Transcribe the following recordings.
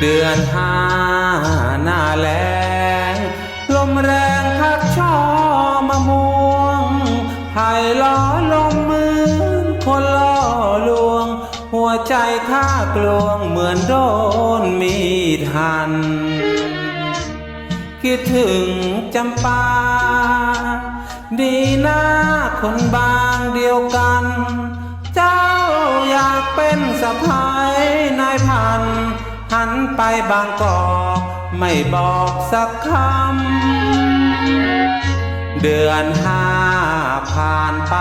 เดือนห้าหน้าแลงลมแรงพัดช่อมะม่วงไผ่ล้อลมมือคนล่อลวง หัวใจข้ากลวงเหมือนโดนมีดหัน คิดถึงจำปา ดีหน้าคนบางเดียวกัน เจ้าอยากเป็นสะพาน ไปบางกอกไม่บอกสักคำ เดือนห้าผ่านไป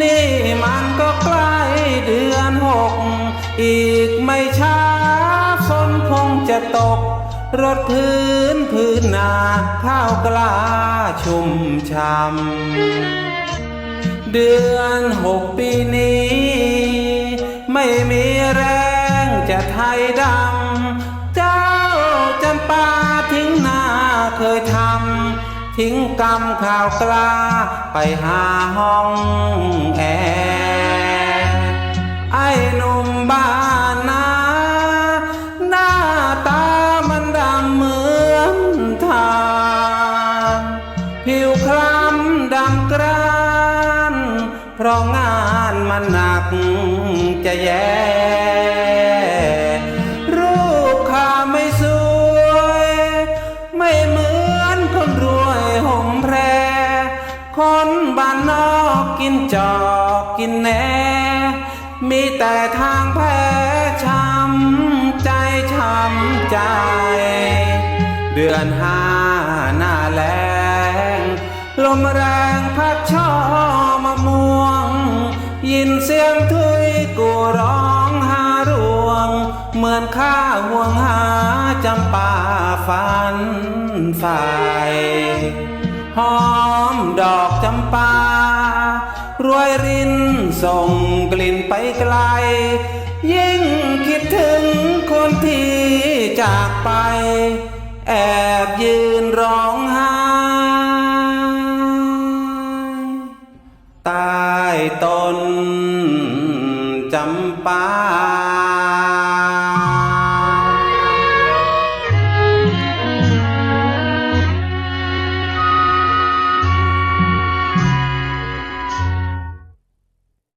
นี่มันก็ใกล้เดือนหก อีกไม่ช้าฝนคงจะตก รถพื้นพื้นนาข้าวกล้าชุ่มช่ำเดือนหกปีนี้ ดำ เจ้าจำปาทิ้งหน้าเคยทำ ทิ้งกรรมข่าวกล้าไปหาห้องแอร์ไอ้หนุ่มบ้านนาหน้าตามันดำเหมือนทานผิวคล้ำดำกราน เพราะงานมันหนักจะแย่ กินจอกกินแหนมีแต่ทางแพ้ช้ำใจช้ำใจ เดือนห้าหน้าแรงลมแรงพัดช่อมะม่วง ยินเสียงทุยกูร้องหารวง เหมือนข้าห่วงหาจำปาฝันไฟหอมดอกจำปา รวยรินส่งกลิ่นไปไกล ยิ่งคิดถึงคนที่จากไป แอบยืนร้องไห้ใต้ต้นจำปา